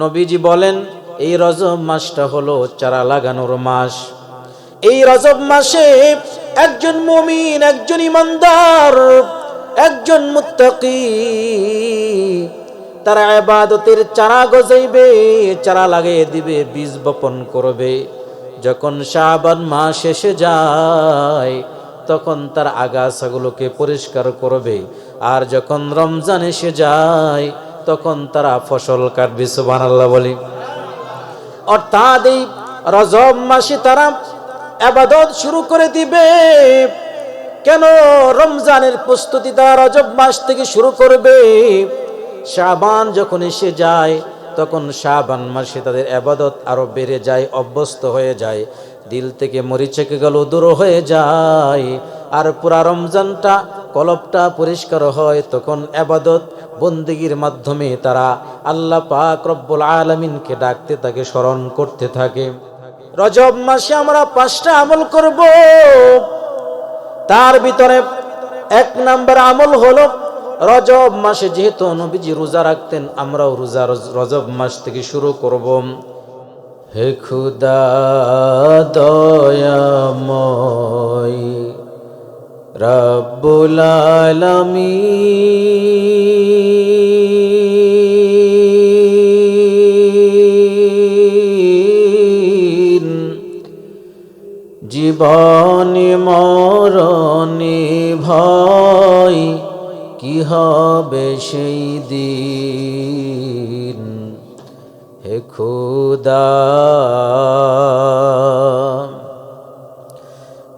নবীজি বলেন, এই রজব মাসটা হলো চারা লাগানোর মাস। এই রজব মাসে একজন মমিন, একজন ইমানদার, একজন মুত্তাকি, তারা আবাদতের চারা গজাইবে, চারা লাগিয়ে দিবে, বীজ বপন করবে। যখন শাবান মাস এসে যায়, তখন তার আগাছাগুলোকে পরিষ্কার করবে। আর যখন রমজান এসে যায় তখন তারা ফসল কাটবে, সুবহানাল্লাহ বলি। অর্থাৎ এই রজব মাসে তারা আবাদত শুরু করে দিবে। কেন? রমজানের প্রস্তুতি তারা রজব মাস থেকে শুরু করবে। শাবান যখন এসে যায়, তখন শাবান মাসে তাদের আবাদত আরও বেড়ে যায়, অভ্যস্ত হয়ে যায়। দিল থেকে মরিচেকে গেল দূর হয়ে যায়। আর পুরা রমজানটা কলবটা পরিষ্কার হয়, তখন আবাদত বন্দিগির মাধ্যমে তারা আল্লাহ পাক রব্বুল আলমিনকে ডাকতে তাকে স্মরণ করতে থাকে। রজব মাসে আমরা পাঁচটা আমল করব। তার ভিতরে এক নাম্বার আমল হলো, রজব মাসে যেহেতু নবীজি রোজা রাখতেন, আমরাও রজ- রজব মাস থেকে শুরু করব। হে খুদা দয়াময় রব্বুল আলামিন। জীবনে মরণে ভয় কি হবে সেই দিন? হে খুদা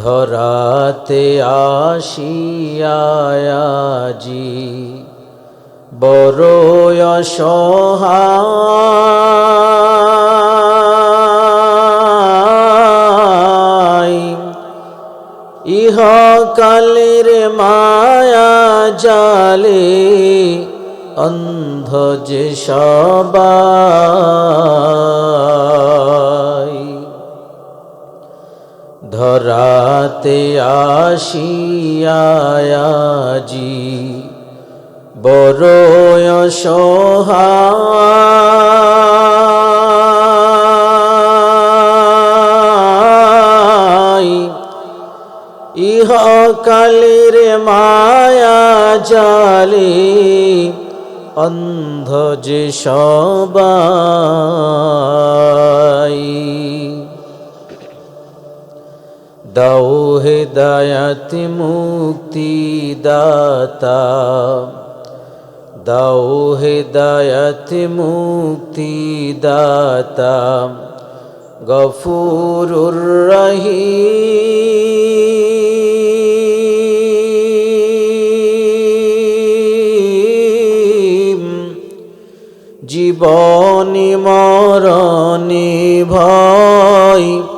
ধরাতে আসিয়াজি বড় অসহায়। ইহকালের মায়া জালে অন্ধ যে সবাই ধরাতে আসিয়াজি বড় অসহায়। ইহকালের মায়া জালে অন্ধ যে সবাই। দাও হেদায়াত মুক্তি দাতা। দাও হেদায়াত মুক্তি দাতা। গফুরুর রহিম। জীবনী মরণে ভয়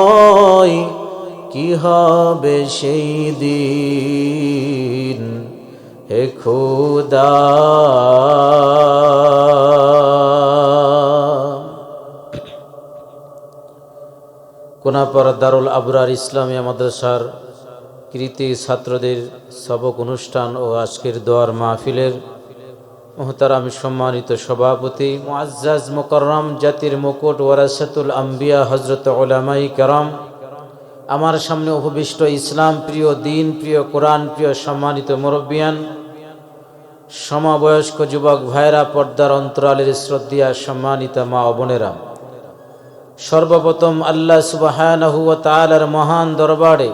হবে সেই দিন। হে খুদা। কোনাপার দারুল আবরার ইসলামিয়া মাদ্রাসার কৃতি ছাত্রদের সবক অনুষ্ঠান ও আজকের দোয়ার মাহফিলের মোহতারাম সম্মানিত সভাপতি মুআজ্জাজ মুকররম জাতির মুকুট ওয়ারাসাতুল আম্বিয়া হজরত ওলামাই কারাম আমার সামনে উপবিষ্ট ইসলাম, প্রিয় দিন, প্রিয় কোরআন, প্রিয় সম্মানিত মুরব্বিয়ান, সমাবয়স্ক যুবক ভাইরা পর্দার অন্তরালের শ্রদ্ধিয়া সম্মানিত মা ও বোনেরা। সর্বপ্রথম আল্লাহ সুবাহানহু ও মহান দরবারে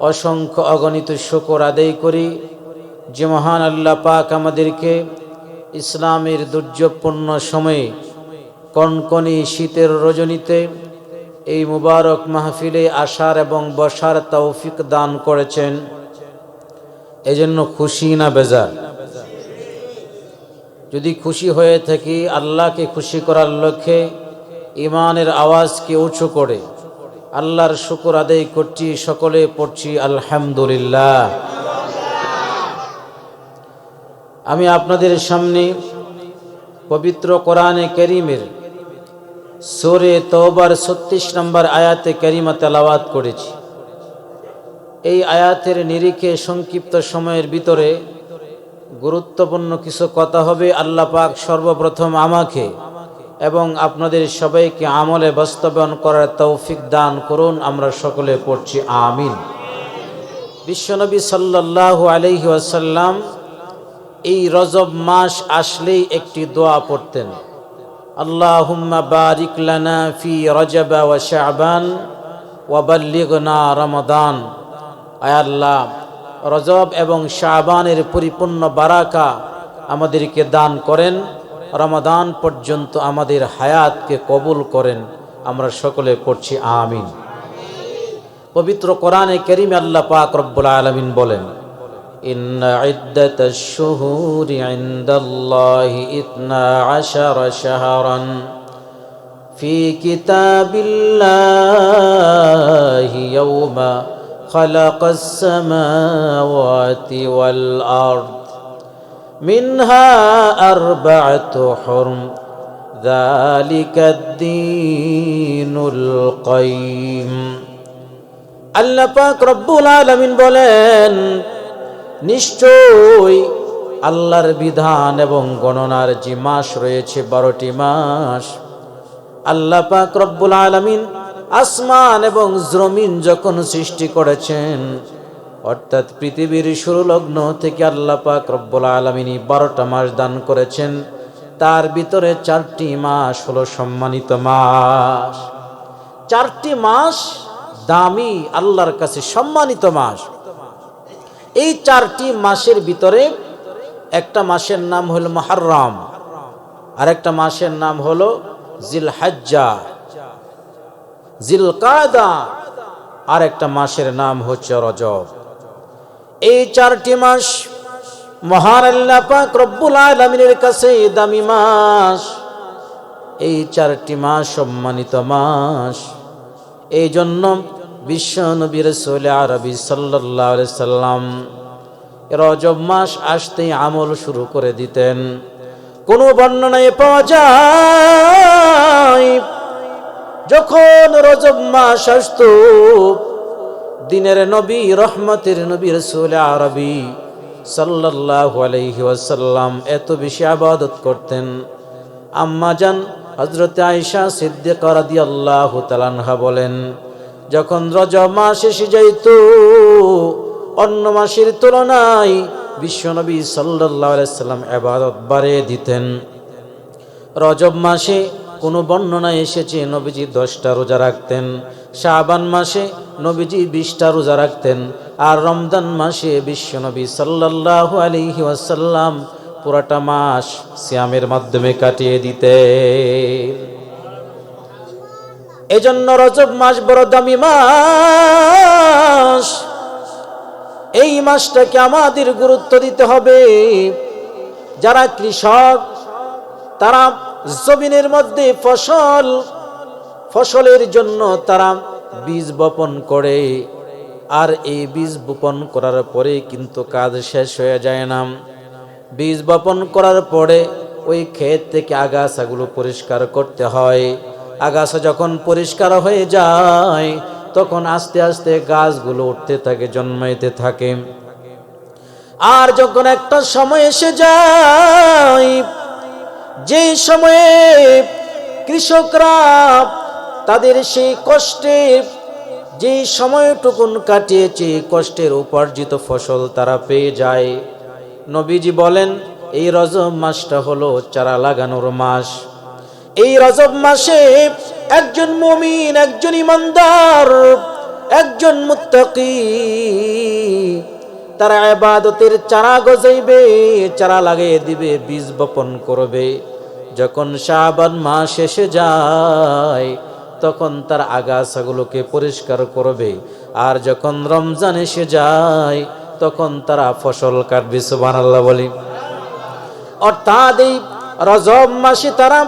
অসংখ্য অগণিত শুকর আদায় করি যে মহান আল্লাহ পাক আমাদেরকে ইসলামের দুর্যোগপূর্ণ সময়ে কনকনি শীতের রজনীতে এই মুবারক মাহফিলে আসার এবং বসার তৌফিক দান করেছেন। এজন্য খুশি না বেজার? যদি খুশি হয়ে থাকি, আল্লাহকে খুশি করার লক্ষ্যে ইমানের আওয়াজকে উঁচু করে আল্লাহর শুকুর আদায় করছি, সকলে পড়ছি, আলহামদুলিল্লাহ। আমি আপনাদের সামনে পবিত্র কোরআনে করিমের সোরে তওবার ছত্রিশ নম্বর আয়াতে করিমা তেলাওয়াত করেছি। এই আয়াতের নিরিখে সংক্ষিপ্ত সময়ের ভিতরে গুরুত্বপূর্ণ কিছু কথা হবে আল্লাহ পাক সর্বপ্রথম আমাকে এবং আপনাদের সবাইকে আমলে বাস্তবায়ন করার তৌফিক দান করুন, আমরা সকলে পড়ছি আমিন। বিশ্বনবী সাল্লাল্লাহু আলাইহি ওয়াসাল্লাম এই রজব মাস আসলেই একটি দোয়া পড়তেন। লানা ফি রজব ওয়া শাবান ওয়া বাল্লিগনা রমাদান। আয় আল্লাহ, রজব এবং শাহবানের পরিপূর্ণ বারাকা আমাদেরকে দান করেন। রমাদান পর্যন্ত আমাদের হায়াতকে কবুল করেন। আমরা সকলে পড়ছি আমিন। পবিত্র কোরআনে করিমে আল্লাহ পাক রব্বুল আলামিন বলেন إن عدة الشهور عند الله إثنا عشر شهرا في كتاب الله يوم خلق السماوات والأرض منها أربعة حرم ذلك الدين القيم আল্লাহ পাক রব্বুল আলামিন বলেন নিশ্চয় আল্লাহর বিধান এবং গণনার যে মাস রয়েছে বারোটি মাস, আল্লাহ পাক রব্বুল আলামিন আসমান এবং জমিন যখন সৃষ্টি করেছেন, অর্থাৎ পৃথিবীর শুরু লগ্ন থেকে আল্লাহ পাক রব্বুল আলমিনী বারোটা মাস দান করেছেন, তার ভিতরে চারটি মাস হলো সম্মানিত মাস। চারটি মাস দামি, আল্লাহর কাছে সম্মানিত মাস। এই চারটি মাসের ভিতরে একটা মাসের নাম হলো মহারাম আর একটা মাসের নাম হলো জিল কায়দা আর একটা মাসের নাম হচ্ছে রজব। এই চারটি মাস মহান আল্লাহ রব্বুল আলামিনের কাছে দামি মাস। এই চারটি মাস সম্মানিত মাস। এই জন্য বিশ্ব নবীর সোলে আরবি সাল্লাহ সাল্লাম রজব মাস আসতেই আমল শুরু করে দিতেন। কোনো বর্ণনায় পাওয়া যায়, যখন রজব মাস আসত, দিনের নবী, রহমতের নবী রসুল আরবি সাল্লাল্লাহু আলাইহি ওয়াসাল্লাম এত বেশি আবাদত করতেন। আম্মা জান হজরত আয়েশা সিদ্দিকা রাদিয়াল্লাহু তাআলা বলেন যখন রজব মাস এসে যাইত, অন্য মাসের তুলনায় বিশ্বনবী সাল্লাম ইবাদত বাড়িয়ে দিতেন। রজব মাসে কোনো বর্ণনা এসেছে, নবীজি দশটা রোজা রাখতেন, শাবান মাসে নবীজি বিশটা রোজা রাখতেন, আর রমজান মাসে বিশ্বনবী সাল্লাল্লাহু আলাইহি ওয়াসাল্লাম পুরাটা মাস সিয়ামের মাধ্যমে কাটিয়ে দিতে এজন্য রজব মাস বড় দামি মাস। এই মাসটাকে আমাদের গুরুত্ব দিতে হবে। যারা কৃষক, তারা জমিনের মধ্যে ফসল, ফসলের জন্য তারা বীজ বপন করে। আর এই বীজ বপন করার পরে কিন্তু কাজ শেষ হয়ে যায় না। বীজ বপন করার পরে ওই ক্ষেত থেকে আগাছাগুলো পরিষ্কার করতে হয়। আগাছা যখন পরিষ্কার হয়ে যায়, তখন আস্তে আস্তে গাছগুলো উঠতে থাকে, জন্মাইতে থাকে। আর যখন একটা সময় এসে যায় যে সময়ে কৃষকরা তাদের সেই কষ্টে যে সময়টুকুন কাটিয়েছে কষ্টের উপার্জিত ফসল তারা পেয়ে যায়। নবীজি বলেন, এই রজব মাসটা হলো চারা লাগানোর মাস। এই রজব মাসে একজন মমিন, একজন ইমানদার, একজন মুত্তাকি। তারা আবাদতের চারা গজাইবে, চারা লাগিয়ে দিবে, বীজ বপন করবে। যখন শাবান মাস এসে যায়, তখন তার আগাছাগুলোকে পরিষ্কার করবে। আর যখন রমজান এসে যায়, তখন তারা ফসল কাটবে, সুবহানাল্লাহ বলি। অর্থাৎ এই রজব মাসে তারা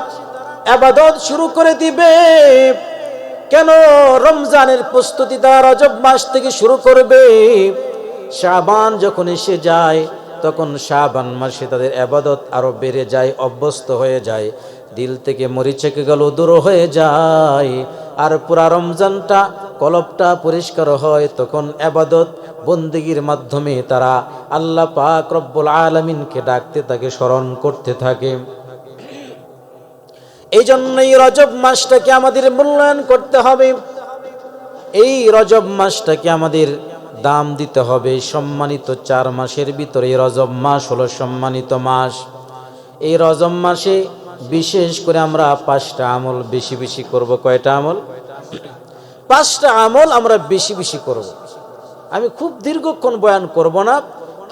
আবাদত শুরু করে দিবে। কেন রমজানের প্রস্তুতি তারা রজব মাস থেকে শুরু করবে? শাবান যখন এসে যায়, তখন শাবান মাসে তাদের আবাদত আরও বেড়ে যায়, অভ্যস্ত হয়ে যায়, দিল থেকে মরিচেকে গেল দূর হয়ে যায়। আর পুরা রমজানটা কলবটা পরিষ্কার হয়, তখন আবাদত বন্দিগির মাধ্যমে তারা আল্লাহ পাক রব্বুল আলমিনকে ডাকতে তাকে স্মরণ করতে থাকে। এই জন্যই রজব মাসটাকে আমাদের মূল্যায়ন করতে হবে। এই রজব মাসটাকে আমাদের দাম দিতে হবে। সম্মানিত চার মাসের ভিতরে রজব মাস হলো সম্মানিত মাস। এই রজব মাসে বিশেষ করে আমরা পাঁচটা আমল বেশি বেশি করব। কয়টা আমল? পাঁচটা আমল আমরা বেশি বেশি করব। আমি খুব দীর্ঘক্ষণ বয়ান করব না।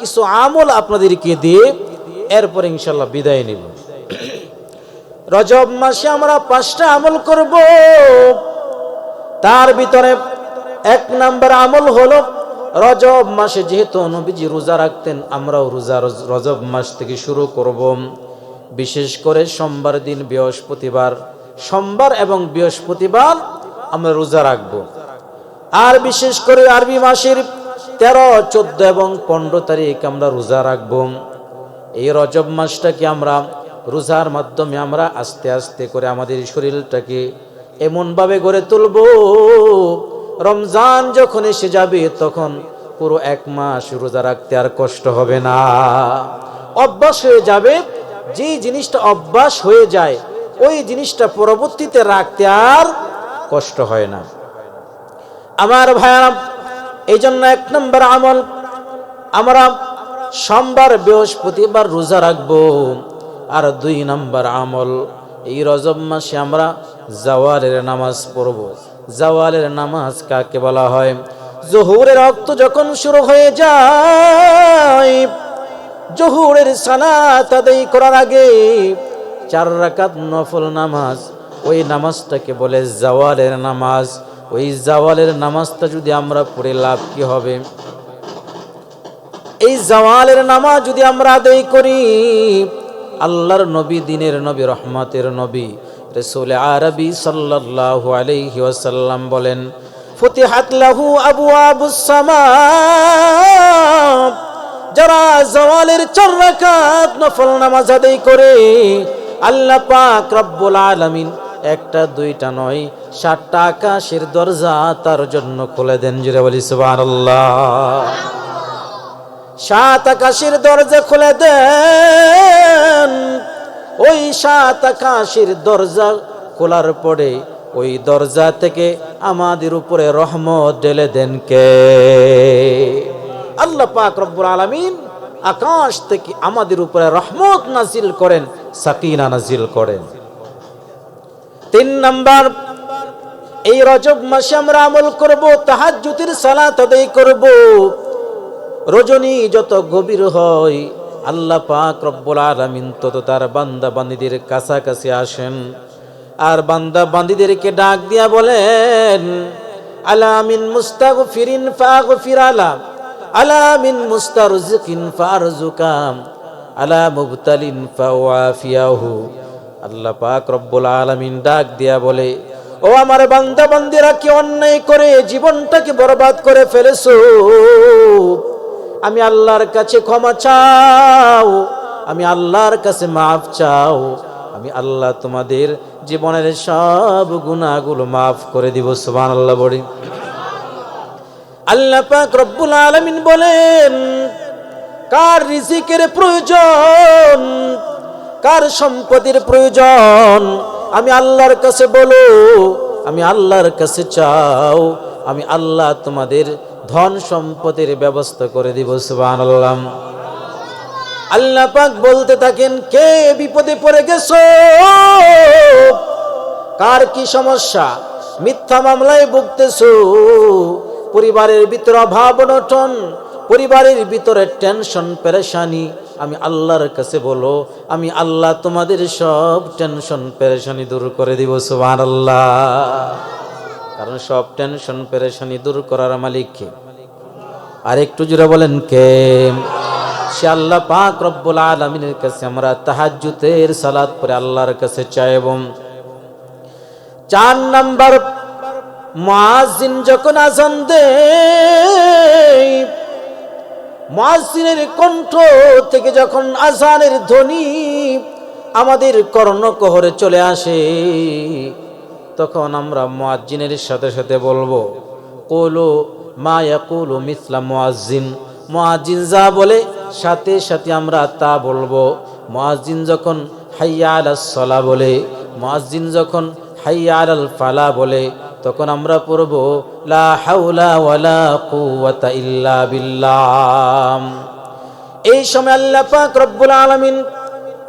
কিছু আমল আপনাদেরকে দিয়ে এরপর ইনশাল্লাহ বিদায় নিব। রজব মাসে আমরা পাঁচটা আমল করব। তার ভিতরে এক নাম্বার আমল হলো রজব মাসে যেহেতু নবীজি রোজা রাখতেন, আমরাও রোজা রজ- রজব মাস থেকে শুরু করব। বিশেষ করে সোমবার দিন বৃহস্পতিবার, সোমবার এবং বৃহস্পতিবার আমরা রোজা রাখব। আর বিশেষ করে আরবি মাসের তেরো, চোদ্দ এবং পনেরো তারিখ আমরা রোজা রাখব। এই রজব মাসটাকে আমরা রোজার মাধ্যমে আমরা আস্তে আস্তে করে আমাদের শরীরটাকে এমনভাবে গড়ে তুলব। রমজান যখন এসে যাবে, তখন পুরো এক মাস রোজা রাখতে আর কষ্ট হবে না। অভ্যাস হয়ে যাবে যে জিনিসটা অভ্যাস হয়ে যায়, ওই জিনিসটা পরবর্তীতে রাখতে আর কষ্ট হয় না। আমার ভাইয়ারা এই জন্য এক নম্বর আমল, আমরা সোমবার, বৃহস্পতিবার রোজা রাখব। আর দুই নম্বর আমল। এই রজব মাসে আমরা জাওয়ালের নামাজ পড়ব। জাওয়ালের নামাজ কাকে বলা হয়? জহুরের রক্ত যখন শুরু হয়ে যায়, জহুরের সালাত আদায় করার আগে চার রাকাত নফল নামাজ, ওই নামাজটাকে বলে জাওয়ালের নামাজ। ওই জাওয়ালের নামাজটা যদি আমরা পড়ে লাভ কি হবে? এই জাওয়ালের নামাজ যদি আমরা আদায় করি আল্লাহর নবী, দিনের নবী, রহমতের নবী। রসুল আরবি সাল্লাল্লাহু আলাইহি ওয়াসাল্লাম বলেন, ফতিহাত লাহু আবু আবুস সামা যারা জওয়ালের চার রাকাত নফল নামাজ আদায় করে, আল্লাহ পাক রব্বুল আলামিন একটা, দুইটা নয়, সাতটা আকাশের দরজা তার জন্য খুলে দেন। জুড়ে বলি, সুবহানাল্লাহ। সাত আকাশের দরজা খুলে দেন। ওই সাত আকাশের দরজা খোলার পরে ওই দরজা থেকে আমাদের উপরে রহমত ঢেলে দেন কে? আল্লাহ পাক রব্বুল আলামিন আকাশ থেকে আমাদের উপরে রহমত নাজিল করেন, সাকিনা নাজিল করেন। তিন নাম্বার, এই রজব মাসে আমরা আমল করব, তাহাজ্জুদের সালাত আদায় করব। রজনী যত গভীর হয়, আল্লাহ পাক রব্বুল আলামিন তত তার বান্দা বান্দীদের কাছাকাছি আসেন। আর বান্দা বান্দীদেরকে ডাক দিয়া বলেন, আলামিন মুস্তাগফিরিন ফাগফির আলা, আলামিন মুস্তারজিকিন ফারজুকাম আলা মুবতালিন ফাওয়াফিয়াহু। আল্লাহ পাক রব্বুল আলামিন ডাক দিয়া বলে, ও আমার বান্দা বান্দিরা কি অন্যায় করে জীবনটাকে বরবাদ করে ফেলেছো? আমি আল্লাহর কাছে ক্ষমা চাও, আমি আল্লাহর কাছে মাফ চাও, আমি আল্লাহ তোমাদের জীবনের সব গুণাগুলো মাফ করে দিব, সুবহানাল্লাহ বলি। আল্লাহ পাক রব্বুল আলামিন বলেন, কার রিজিকের প্রয়োজন, কার সম্পদের প্রয়োজন, আমি আল্লাহর কাছে বলো, আমি আল্লাহর কাছে চাও, আমি আল্লাহ তোমাদের ধন সম্পদের ব্যবস্থা করে দিব, সুবহানাল্লাহ। আল্লাহ পাক বলতে থাকেন, কে বিপদে পড়ে গেছো? কার কি সমস্যা? মিথ্যা মামলায় ভুগতেছো? পরিবারের ভিতরে অভাব অনটন, পরিবারের ভিতরে টেনশন, পেরেশানি। আমি আল্লাহর কাছে বলো, আমি আল্লাহ তোমাদের সব টেনশন, পেরেশানি দূর করে দিব সুবহান আল্লাহ কারণ সব টেনশন, পেরেশানি দূর করার মালিক কে? আর একটু জুড়ে বলেন কে? সে আল্লাহ পাক রব্বুল আলমিনের কাছে আমরা তাহাজ্জুতের সালাত পরে আল্লাহর কাছে চাইব চার নাম্বার মুয়াজ্জিন যখন আজান দেয়, মুয়াজ্জিনের কণ্ঠ থেকে যখন আজানের ধ্বনি আমাদের কর্ণকহরে চলে আসে তখন আমরা মুয়াজ্জিনের সাথে সাথে বলব, কোলো মা ইয়াকুলু মিসলা মুয়াজ্জিন। মুয়াজ্জিন যা বলে, সাথে সাথে আমরা তা বলব। মুয়াজ্জিন যখন হাইয়া আলাস সলা বলে, মুয়াজ্জিন যখন হাইয়া আলাল ফালা বলে, তখন আমরা পড়ব, লা হাওলা ওয়ালা কুওয়াতা ইল্লা বিল্লাহ। এই সময় আল্লাহ পাক রব্বুল আলামিন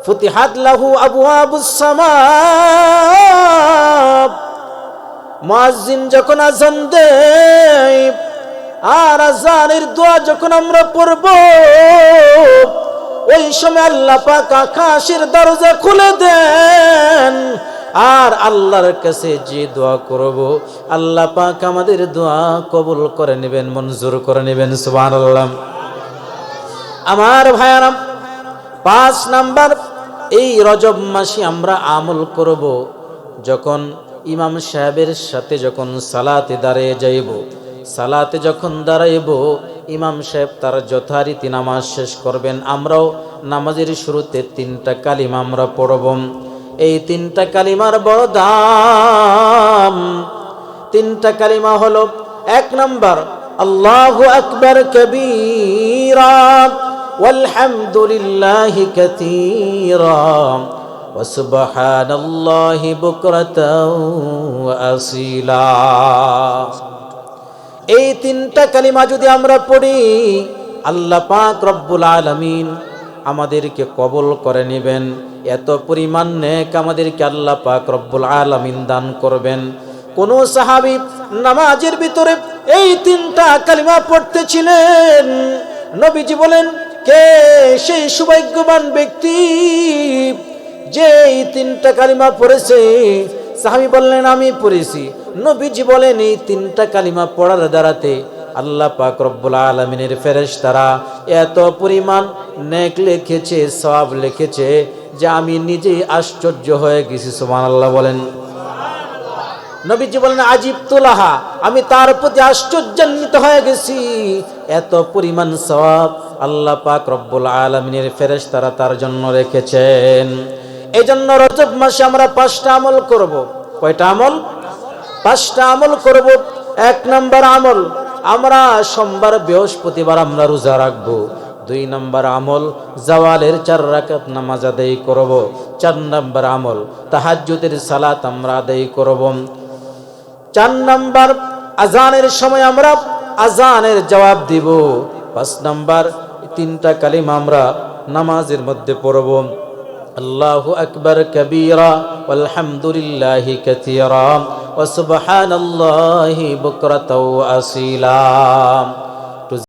ফুতিহাত লাহু আবওয়াবুস সামা মুয়াজ্জিন যখন আজান দেয়, আর আজানের দোয়া যখন আমরা পড়ব, ওই সময় আল্লাহ পাক আকাশের দরজা খুলে দেন, আর আল্লাহর কাছে যে দোয়া করব, আল্লাহ পাক আমাদের দোয়া কবুল করে নেবেন, মঞ্জুর করে নেবেন, সুবহানাল্লাহ। আমার ভাইয়ারাম, পাঁচ নাম্বার এই রজব মাসে আমরা আমল করব যখন ইমাম সাহেবের সাথে যখন সালাতে দাঁড়িয়ে যাইব। সালাতে যখন দাঁড়াইব, ইমাম সাহেব তার যথারীতি নামাজ শেষ করবেন। আমরাও নামাজের শুরুতে তিনটা কালিমা আমরা পড়ব। এই তিনটা কালিমার বড় দাম তিনটা কালিমা হলো, এক নম্বর, আল্লাহু আকবার কবীরা। والحمد لله كثيرا وسبحان الله بكرة وأصيلا এই তিনটা কালিমা যদি আমরা পড়ি আল্লাহ পাক রব্বুল আলামিন আমাদেরকে কবল করে নেবেন এত পরিমাণ নেক আমাদেরকে আল্লাহ পাক রব্বুল আলামিন দান করবেন কোন সাহাবী নামাজের ভিতরে এই তিনটা কালিমা পড়তেছিলেন নবীজি বলেন কে সেই সৌভাগ্যবান ব্যক্তি যে এই তিনটা কালিমা পড়েছে? সাহাবি বললেন, আমি পড়েছি। নবীজি বলেন, এই তিনটা কালিমা পড়ার দ্বারাতে আল্লাহ পাক রব্বুল আলমিনের ফেরেশ তারা এত পরিমাণ নেক লিখেছে সব লিখেছে যে আমি নিজেই আশ্চর্য হয়ে গেছি। সুমান আল্লাহ বলেন। নবীজি বলেন, আজিব তোলাহা আমি তার প্রতি আশ্চর্যান্বিত হয়ে গেছি। এত পরিমাণ সওয়াব আল্লাহ পাক রব্বুল আলমিনের ফেরেশ তারা তার জন্য রেখেছেন। এই জন্য রজব মাসে আমরা পাঁচটা আমল করব। কয়টা আমল? পাঁচটা আমল করব। এক নম্বর আমল, আমরা সোমবার, বৃহস্পতিবার আমরা রোজা রাখব। দুই নম্বর আমল, জওয়ালের চার রাকাত নামাজ আদায় করব। চার নম্বর আমল, তাহাজ্জুদের সালাত আমরা আদায় করব। চার নাম্বার আজানের সময় আমরা আজানের জবাব দিব। পাঁচ নাম্বার তিনটা কালিম আমরা নামাজের মধ্যে পড়ব। আল্লাহু আকবার কবীরা আলহামদুলিল্লাহি কাসীরা, ওয়া সুবহানাল্লাহি বুকরাতাও আসীলা।